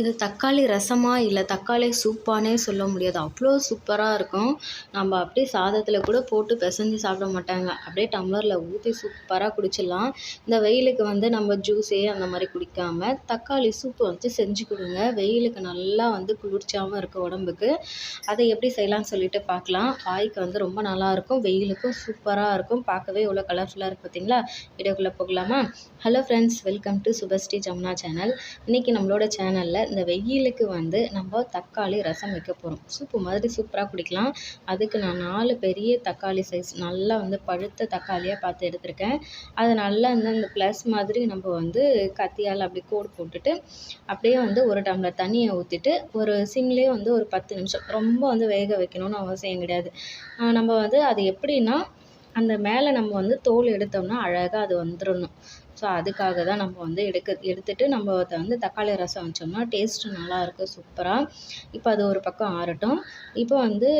இது தக்காளி ரசமாக இல்லை தக்காளி சூப்பானே சொல்ல முடியாது. அவ்வளோ சூப்பராக இருக்கும். நம்ம அப்படியே சாதத்தில் கூட போட்டு பிசைஞ்சு சாப்பிட மாட்டாங்க. அப்படியே டம்ளரில் ஊற்றி சூப்பராக குடிச்சிடலாம். இந்த வெயிலுக்கு வந்து நம்ம ஜூஸே அந்த மாதிரி குடிக்காமல் தக்காளி சூப்பு வச்சு செஞ்சு கொடுங்க. வெயிலுக்கு நல்லா வந்து குளிர்ச்சியாகவும் இருக்கும் உடம்புக்கு. அதை எப்படி செய்யலாம்னு சொல்லிட்டு பார்க்கலாம். வாய்க்கு வந்து ரொம்ப நல்லாயிருக்கும் வெயிலுக்கும் சூப்பராக இருக்கும். பார்க்கவே இவ்வளோ கலர்ஃபுல்லாக இருக்குது பார்த்தீங்களா? வீடியோக்குள்ளே போகலாமா? Hello friends welcome to Subashree Jamuna channel இன்றைக்கி நம்மளோட சேனலில் இந்த வெயிலுக்கு வந்து நம்ம தக்காளி ரசம் வைக்க போகிறோம் சூப்பு மாதிரி சூப்பராக குடிக்கலாம். அதுக்கு நான் நாலு பெரிய தக்காளி சைஸ் நல்லா வந்து பழுத்த தக்காளியாக பார்த்து எடுத்திருக்கேன். அதை நல்லா வந்து அந்த ப்ளஸ் மாதிரி நம்ம வந்து கத்தியால் அப்படி கோடு போட்டுட்டு அப்படியே வந்து ஒரு டம்ளர் தண்ணியை ஊற்றிட்டு ஒரு சிம்லேயே வந்து ஒரு பத்து நிமிஷம் ரொம்ப வந்து வேக வைக்கணும்னு அவசியம் கிடையாது. நம்ம வந்து அது எப்படின்னா அந்த மேலே நம்ம வந்து தோல் எடுத்தோம்னா அழகாக அது வந்துடணும். ஸோ அதுக்காக தான் நம்ம வந்து எடுக்க எடுத்துகிட்டு நம்ம அதை வந்து தக்காளி ரசம் வச்சோம்னா டேஸ்ட்டு நல்லாயிருக்கும் சூப்பராக இப்போ அது ஒரு பக்கம் ஆறட்டும். இப்போ வந்து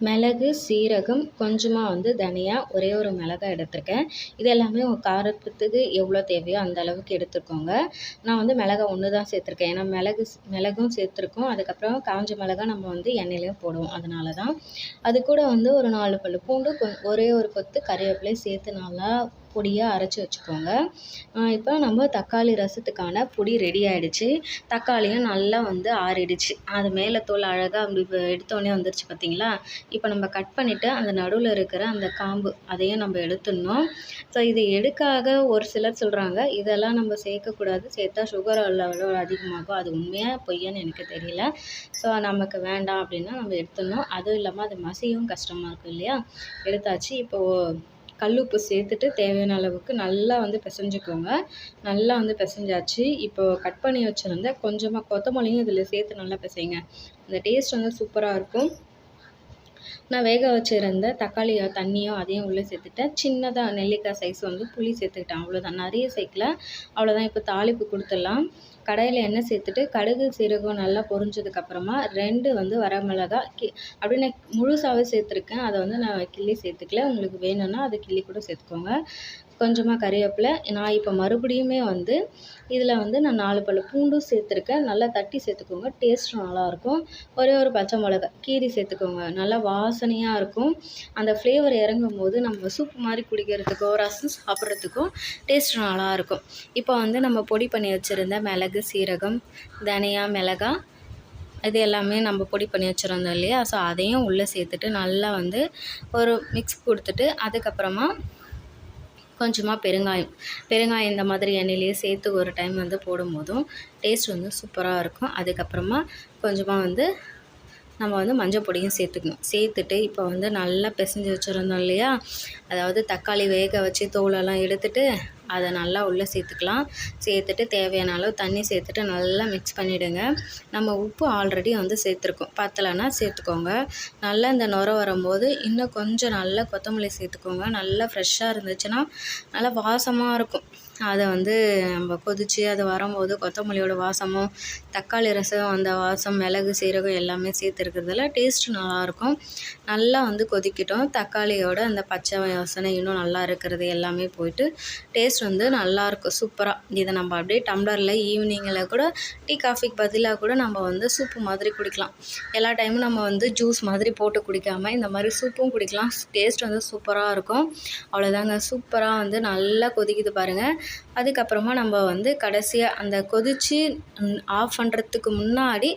மிளகு சீரகம் கொஞ்சமாக வந்து தனியா ஒரே ஒரு மிளகாய் எடுத்திருக்கேன். இது எல்லாமே உங்கள் காரத்துக்கு எவ்வளோ தேவையோ அந்த அளவுக்கு எடுத்துக்கோங்க. நான் வந்து மிளகா ஒன்று தான் சேர்த்துருக்கேன். ஏன்னா மிளகு மிளகும் சேர்த்துருக்கோம். அதுக்கப்புறம் காஞ்ச மிளகா நம்ம வந்து எண்ணெயிலையும் போடுவோம். அதனால தான் அது கூட வந்து ஒரு நாலு பல் பூண்டு ஒரே ஒரு கொத்து கறிவேப்பிலையும் சேர்த்து நல்லா பொடியாக அரைச்சி வச்சுக்கோங்க. இப்போ நம்ம தக்காளி ரசத்துக்கான பொடி ரெடி ஆகிடுச்சு தக்காளியும் நல்லா வந்து ஆறிடுச்சு. அது மேலே தோல் அழகாக அப்படி எடுத்தோடனே வந்துருச்சு பார்த்தீங்களா? இப்போ நம்ம கட் பண்ணிவிட்டு அந்த நடுவில் இருக்கிற அந்த காம்பு அதையும் நம்ம எடுத்துடணும். ஸோ இது எடுக்காக ஒரு சிலர் சொல்கிறாங்க இதெல்லாம் நம்ம சேர்க்கக்கூடாது. சேர்த்தா சுகர் லெவலும் அதிகமாகும். அது உண்மையாக பொய்யான்னு எனக்கு தெரியல. ஸோ நமக்கு வேண்டாம் அப்படின்னா நம்ம எடுத்துடணும். அதுவும் இல்லாமல் அது மசியும் கஷ்டமாக இருக்கும் இல்லையா? எடுத்தாச்சு. இப்போது கல் உப்பு சேர்த்துட்டு தேவையான அளவுக்கு நல்லா வந்து பிசைஞ்சுக்கோங்க. நல்லா வந்து பிசைஞ்சாச்சு. இப்போ கட் பண்ணி வச்சுருந்த கொஞ்சமாக கொத்தமல்லியும் இதில் சேர்த்து நல்லா பிசைங்க. அந்த டேஸ்ட் வந்து சூப்பராக இருக்கும். நான் வேக வச்சுருந்த தக்காளியோ தண்ணியோ அதையும் உள்ளே சேர்த்துட்டேன். சின்னதாக நெல்லிக்காய் சைஸ் வந்து புளி சேர்த்துக்கிட்டேன். அவ்வளோதான் நிறைய சேர்க்கல. அவ்வளோதான் இப்போ தாளிப்பு கொடுத்துடலாம். கடையில் எண்ணெய் சேர்த்துட்டு கடுகு சீரகம் நல்லா பொரிஞ்சதுக்கப்புறமா ரெண்டு வந்து வரமிளகா கி அப்படின்னு முழுசாகவே சேர்த்துருக்கேன். அதை வந்து நான் கிள்ளி சேர்த்துக்கல. உங்களுக்கு வேணும்னா அதை கிள்ளி கூட சேர்த்துக்கோங்க. கொஞ்சமாக கறிவேப்பிலை. நான் இப்போ மறுபடியுமே வந்து இதில் வந்து நான் நாலு பல் பூண்டும் சேர்த்துருக்கேன். நல்லா தட்டி சேர்த்துக்கோங்க. டேஸ்ட் நல்லாயிருக்கும் ஒரே ஒரு பச்சை மிளகா கீரி சேர்த்துக்கோங்க. நல்லா வாசனையாக இருக்கும். அந்த ஃப்ளேவர் இறங்கும் போது நம்ம சூப் மாதிரி குடிக்கிறதுக்கோ ரசம் சாப்பிட்றதுக்கும் டேஸ்ட் நல்லாயிருக்கும் இப்போ வந்து நம்ம பொடி பண்ணி வச்சுருந்த மிளகு சீரகம் தனியா மிளகா இது எல்லாமே நம்ம பொடி பண்ணி வச்சுருந்தோம் இல்லையா? ஸோ அதையும் உள்ளே சேர்த்துட்டு நல்லா வந்து ஒரு மிக்ஸ் கொடுத்துட்டு அதுக்கப்புறமா கொஞ்சமாக பெருங்காயம். பெருங்காயம் இந்த மாதிரி எண்ணெயிலேயே சேர்த்து ஒரு டைம் வந்து போடும்போதும் டேஸ்ட் வந்து சூப்பராக இருக்கும். அதுக்கப்புறமா கொஞ்சமாக வந்து நம்ம வந்து மஞ்சள் பொடியும் சேர்த்துக்கணும். சேர்த்துட்டு இப்போ வந்து நல்லா பிசைஞ்சு வச்சுருந்தோம் இல்லையா? அதாவது தக்காளி வேக வச்சு தோலெல்லாம் எடுத்துட்டு அதை நல்லா உள்ளே சேர்த்துக்கலாம். சேர்த்துட்டு தேவையான அளவு தண்ணி சேர்த்துட்டு நல்லா மிக்ஸ் பண்ணிவிடுங்க நம்ம உப்பு ஆல்ரெடி வந்து சேர்த்துருக்கோம். பத்தலைன்னா சேர்த்துக்கோங்க. நல்லா இந்த நுர வரும்போது இன்னும் கொஞ்சம் நல்லா கொத்தமல்லி சேர்த்துக்கோங்க. நல்லா ஃப்ரெஷ்ஷாக இருந்துச்சுன்னா நல்லா வாசமாக இருக்கும். அதை வந்து நம்ம கொதித்து அது வரும்போது கொத்தமல்லியோட வாசமும் தக்காளி ரசம் அந்த வாசம் மிளகு சீரகம் எல்லாமே சேர்த்துருக்கிறதுல டேஸ்ட்டு நல்லாயிருக்கும். நல்லா வந்து கொதிக்கிட்டோம். தக்காளியோட அந்த பச்சை வாசனை இன்னும் நல்லா இருக்கிறது எல்லாமே போயிட்டு டேஸ்ட் வந்து நல்லாயிருக்கும். சூப்பராக இதை நம்ம அப்படியே டம்ளரில் ஈவினிங்கில் கூட டீ காஃபிக்கு பதிலாக கூட நம்ம வந்து சூப்பு மாதிரி குடிக்கலாம். எல்லா டைமும் நம்ம வந்து ஜூஸ் மாதிரி போட்டு குடிக்காமல் இந்த மாதிரி சூப்பும் குடிக்கலாம். டேஸ்ட் வந்து சூப்பராக இருக்கும். அவ்வளோதாங்க சூப்பராக வந்து நல்லா கொதிக்குது பாருங்கள் அதுக்கப்புறமா நம்ம வந்து கடைசியாக அந்த கொதித்து ஆஃப் பண்ணுறதுக்கு முன்னாடி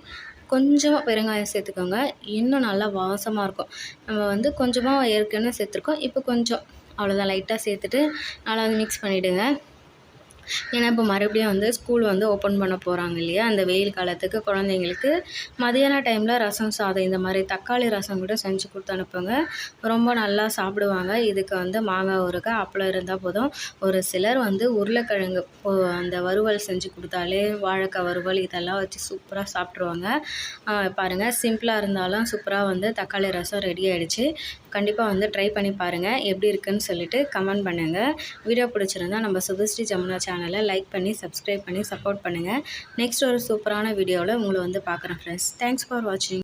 கொஞ்சமாக பெருங்காயம் சேர்த்துக்கோங்க. இன்னும் நல்லா வாசமாக இருக்கும். நம்ம வந்து கொஞ்சமாக ஏற்கனவே சேர்த்துருக்கோம். இப்போ கொஞ்சம் அவ்வளோதான் லைட்டாக சேர்த்துட்டு நல்லா வந்து மிக்ஸ் பண்ணிவிடுங்க ஏன்னா இப்போ மறுபடியும் வந்து ஸ்கூல் வந்து ஓப்பன் பண்ண போகிறாங்க இல்லையா? அந்த வெயில் காலத்துக்கு குழந்தைங்களுக்கு மதியான டைமில் ரசம் சாதம் இந்த மாதிரி தக்காளி ரசம் கூட செஞ்சு கொடுத்து அனுப்புங்க. ரொம்ப நல்லா சாப்பிடுவாங்க. இதுக்கு வந்து மாங்காய் ஊறுகாய் அப்பளம் இருந்தால் போதும். ஒரு சிலர் வந்து உருளைக்கிழங்கு அந்த வறுவல் செஞ்சு கொடுத்தாலே வாழைக்காய் வறுவல் இதெல்லாம் வச்சு சூப்பராக சாப்பிட்ருவாங்க பாருங்கள் சிம்பிளாக இருந்தாலும் சூப்பராக வந்து தக்காளி ரசம் ரெடி ஆகிடுச்சு கண்டிப்பாக வந்து ட்ரை பண்ணி பாருங்கள் எப்படி இருக்குன்னு சொல்லிட்டு கமெண்ட் பண்ணுங்கள் வீடியோ பிடிச்சிருந்தா நம்ம சுபஸ்ரீ ஜமுனா சேனலை லைக் பண்ணி சப்ஸ்கிரைப் பண்ணி சப்போர்ட் பண்ணுங்கள் நெக்ஸ்ட் ஒரு சூப்பரான வீடியோவில் உங்களை வந்து பார்க்குறேன் ஃப்ரெண்ட்ஸ் தேங்க்ஸ் ஃபார் வாட்சிங்